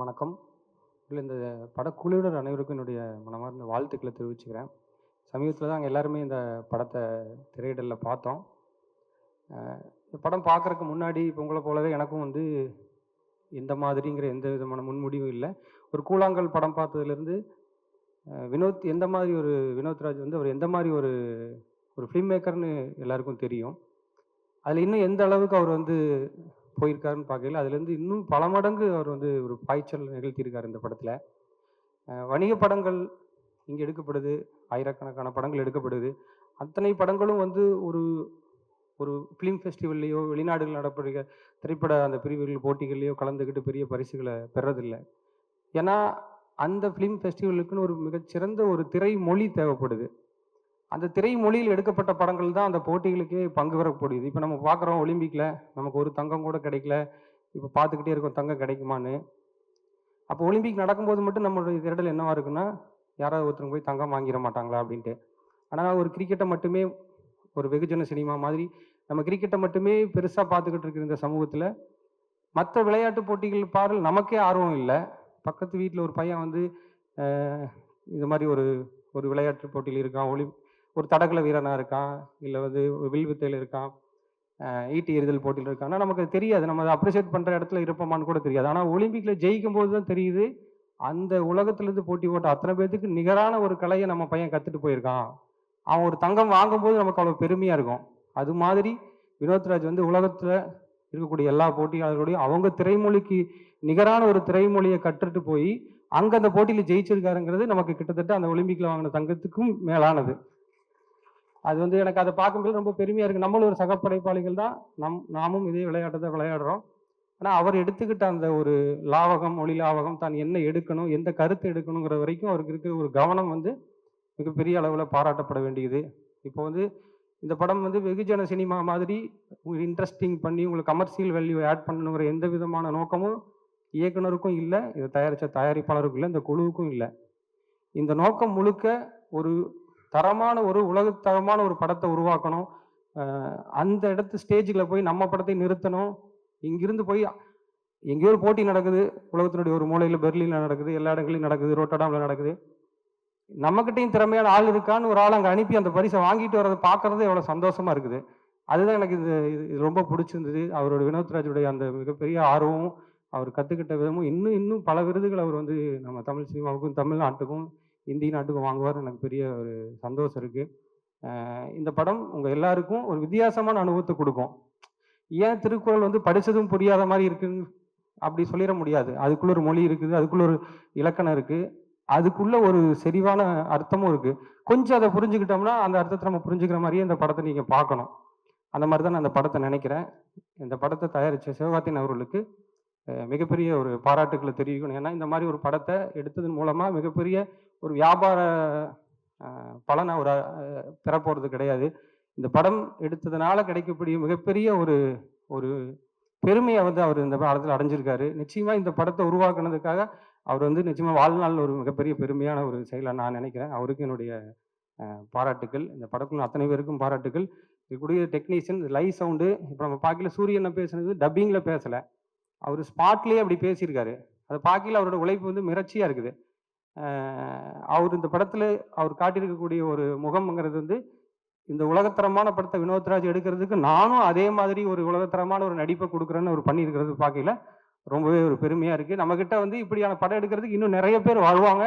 அனைவருக்கும் வணக்கம். இல்லை இந்த படக்குழுவினர் அனைவருக்கும் என்னுடைய மனமார்ந்த வாழ்த்துக்களை தெரிவிச்சுக்கிறேன். சமீபத்தில் தான் எல்லாருமே இந்த படத்தை திரையிடலில் பார்த்தோம். இந்த படம் பார்க்குறக்கு முன்னாடி இப்போ உங்களை போலவே எனக்கும் வந்து எந்த மாதிரிங்கிற எந்த விதமான முன்முடிவும் இல்லை. ஒரு கூழாங்கல் படம் பார்த்ததுலேருந்து வினோத் எந்த மாதிரி ஒரு வினோத்ராஜ் வந்து அவர் எந்த மாதிரி ஒரு ஒரு ஃபிலிம் மேக்கர்னு எல்லாருக்கும் தெரியும். அதில் இன்னும் எந்த அளவுக்கு அவர் வந்து போயிருக்காருன்னு பார்க்கல அதுலேருந்து இன்னும் பல மடங்கு அவர் வந்து ஒரு பாய்ச்சல் நிகழ்த்தியிருக்கார் இந்த படத்தில். வணிக படங்கள் இங்கே எடுக்கப்படுது ஆயிரக்கணக்கான படங்கள் எடுக்கப்படுது. அத்தனை படங்களும் வந்து ஒரு ஒரு ஃபிலிம் ஃபெஸ்டிவல்லையோ வெளிநாடுகள் நடப்படுகிற திரைப்பட அந்த பிரிவுகள் போட்டிகள்லையோ கலந்துக்கிட்டு பெரிய பரிசுகளை பெறதில்லை. ஏன்னா அந்த ஃபிலிம் ஃபெஸ்டிவலுக்குன்னு ஒரு மிகச்சிறந்த ஒரு திரை மொழி தேவைப்படுது. அந்த திரை மொழியில் எடுக்கப்பட்ட படங்கள் தான் அந்த போட்டிகளுக்கே பங்கு பெறக்கூடியது. இப்போ நம்ம பார்க்குறோம் ஒலிம்பிக்கில் நமக்கு ஒரு தங்கம் கூட கிடைக்கல. இப்போ பார்த்துக்கிட்டே இருக்கோம் தங்கம் கிடைக்குமான்னு. அப்போ ஒலிம்பிக் நடக்கும்போது மட்டும் நம்மளுடைய திரடல் என்னவா இருக்குன்னா யாராவது ஒருத்தருங்க போய் தங்கம் வாங்கிட மாட்டாங்களா அப்படின்ட்டு. ஆனால் ஒரு கிரிக்கெட்டை மட்டுமே ஒரு வெகுஜன சினிமா மாதிரி நம்ம கிரிக்கெட்டை மட்டுமே பெருசாக பார்த்துக்கிட்டு இருக்கிற இந்த சமூகத்தில் மற்ற விளையாட்டு போட்டிகள் பாடல் நமக்கே ஆர்வம் இல்லை. பக்கத்து வீட்டில் ஒரு பையன் வந்து இது மாதிரி ஒரு ஒரு விளையாட்டு போட்டியில் இருக்கான் ஒலி ஒரு தடகள வீரனாக இருக்கான் இல்லை வந்து ஒரு வில்வித்தையில் இருக்கான் ஈட்டி எறிதல் போட்டியில் இருக்கான். ஆனால் நமக்கு தெரியாது. நம்ம அதை அப்ரிஷியேட் பண்ணுற இடத்துல இருப்போமான்னு கூட தெரியாது. ஆனால் ஒலிம்பிக்கில் ஜெயிக்கும் போது தான் தெரியுது அந்த உலகத்துலேருந்து போட்டி போட்ட அத்தனை பேர்த்துக்கு நிகரான ஒரு கலையை நம்ம பையன் கற்றுட்டு போயிருக்கான். அவன் ஒரு தங்கம் வாங்கும்போது நமக்கு அவ்வளோ பெருமையாக இருக்கும். அது மாதிரி வினோத்ராஜ் வந்து உலகத்தில் இருக்கக்கூடிய எல்லா போட்டியாளர்களோடையும் அவங்க திரைமொழிக்கு நிகரான ஒரு திரைமொழியை கற்றுட்டு போய் அங்கே அந்த போட்டியில் ஜெயிச்சிருக்காருங்கிறது நமக்கு கிட்டத்தட்ட அந்த ஒலிம்பிக்கில் வாங்கின தங்கத்துக்கும் மேலானது. அது வந்து எனக்கு அதை பார்க்கும்போது ரொம்ப பெருமையாக இருக்குது நம்மளும் ஒரு சகப்படைப்பாளிகள் தான். நம் நாமும் இதே விளையாட்டை தான் விளையாடுறோம். ஆனால் அவர் எடுத்துக்கிட்ட அந்த ஒரு லாவகம் மொழி லாவகம் தான் என்ன எடுக்கணும் எந்த கருத்து எடுக்கணுங்கிற வரைக்கும் அவருக்கு இருக்கிற ஒரு கவனம் வந்து மிகப்பெரிய அளவில் பாராட்டப்பட வேண்டியது. இப்போ வந்து இந்த படம் வந்து வெகுஜன சினிமா மாதிரி உங்களுக்கு இன்ட்ரெஸ்டிங் பண்ணி உங்களுக்கு கமர்ஷியல் வேல்யூ ஆட் பண்ணணுங்கிற எந்த விதமான நோக்கமும் இயக்குனருக்கும் இல்லை இதை தயாரித்த தயாரிப்பாளருக்கும் இல்லை இந்த குழுவுக்கும் இல்லை. இந்த நோக்கம் முழுக்க ஒரு தரமான ஒரு உலகத்தரமான ஒரு படத்தை உருவாக்கணும். அந்த இடத்து ஸ்டேஜில் போய் நம்ம படத்தை நிறுத்தணும். இங்கிருந்து போய் எங்கேயோ ஒரு போட்டி நடக்குது. உலகத்தினுடைய ஒரு மூலையில் பெர்லினில் நடக்குது. எல்லா இடங்களையும் நடக்குது. ரோட்டடாமில் நடக்குது. நம்மக்கிட்டையும் திறமையான ஆள் இருக்கான்னு ஒரு ஆள் அங்கே அனுப்பி அந்த பரிசை வாங்கிட்டு வரதை பார்க்கறது எவ்வளோ சந்தோஷமாக இருக்குது. அதுதான் எனக்கு இது இது இது ரொம்ப பிடிச்சிருந்தது. அவரோட வினோத்ராஜுடைய அந்த மிகப்பெரிய ஆர்வமும் அவர் கற்றுக்கிட்ட விதமும் இன்னும் இன்னும் பல விருதுகள் அவர் வந்து நம்ம தமிழ் சினிமாவுக்கும் தமிழ்நாட்டுக்கும் இந்திய நாட்டுக்கு வாங்குவார். எனக்கு பெரிய ஒரு சந்தோஷம் இருக்குது இந்த படம் உங்கள் எல்லாருக்கும் ஒரு வித்தியாசமான அனுபவத்தை கொடுக்கும். ஏன் திருக்குறள் வந்து படித்ததும் புரியாத மாதிரி இருக்குன்னு அப்படி சொல்லிட முடியாது. அதுக்குள்ள ஒரு மொழி இருக்குது அதுக்குள்ள ஒரு இலக்கணம் இருக்குது அதுக்குள்ள ஒரு செறிவான அர்த்தமும் இருக்குது கொஞ்சம் அதை புரிஞ்சுக்கிட்டோம்னா அந்த அர்த்தத்தை நம்ம புரிஞ்சுக்கிற மாதிரியே இந்த படத்தை நீங்கள் பார்க்கணும். அந்த மாதிரி தான் நான் அந்த படத்தை நினைக்கிறேன். இந்த படத்தை தயாரித்த சிவகார்த்தின் அவர்களுக்கு மிகப்பெரிய ஒரு பாராட்டுக்களை தெரிவிக்கணும். ஏன்னா இந்த மாதிரி ஒரு படத்தை எடுத்ததன் மூலமாக மிகப்பெரிய ஒரு வியாபார பலனை ஒரு பெறப்போகிறது கிடையாது. இந்த படம் எடுத்ததுனால கிடைக்கக்கூடிய மிகப்பெரிய ஒரு ஒரு பெருமையை வந்து அவர் இந்த படத்தில் அடைஞ்சிருக்காரு. நிச்சயமாக இந்த படத்தை உருவாக்குனதுக்காக அவர் வந்து நிச்சயமாக வாழ்நாளில் ஒரு மிகப்பெரிய பெருமையான ஒரு செயலை நான் நினைக்கிறேன். அவருக்கு என்னுடைய பாராட்டுக்கள். இந்த படக்குழு அத்தனை பேருக்கும் பாராட்டுக்கள். இருக்கக்கூடிய டெக்னீஷியன் லைவ் சவுண்டு. இப்போ நம்ம பார்க்கல சூரியனை பேசுனது டப்பிங்கில் பேசலை. அவர் ஸ்பாட்லேயே அப்படி பேசியிருக்காரு. அதை பார்க்கல அவரோட உழைப்பு வந்து மிரட்சியாக இருக்குது. அவர் இந்த படத்தில் அவர் காட்டியிருக்கக்கூடிய ஒரு முகம்ங்கிறது வந்து இந்த உலகத்தரமான படத்தை வினோத்ராஜ் எடுக்கிறதுக்கு நானும் அதே மாதிரி ஒரு உலகத்தரமான ஒரு நடிப்பை கொடுக்குறேன்னு அவர் பண்ணியிருக்கிறது பார்க்கல ரொம்பவே ஒரு பெருமையாக இருக்குது நம்மக்கிட்ட வந்து இப்படியான படம் எடுக்கிறதுக்கு இன்னும் நிறைய பேர் வாழ்வாங்க.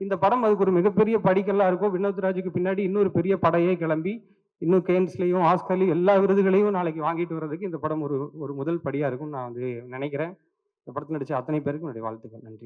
இந்த படம் அதுக்கு ஒரு மிகப்பெரிய படிக்கெல்லாம் இருக்கும். வினோத்ராஜுக்கு பின்னாடி இன்னொரு பெரிய படையே கிளம்பி இன்னும் கேன்ஸ்லேயும் ஆஸ்கர்லையும் எல்லா விருதுகளையும் நாளைக்கு வாங்கிட்டு வர்றதுக்கு இந்த படம் ஒரு ஒரு முதல் படியாக இருக்கும்னு நான் வந்து நினைக்கிறேன். இந்த படத்தில் நடித்த அத்தனை பேருக்கும் என்னுடைய வாழ்த்துக்கள். நன்றி.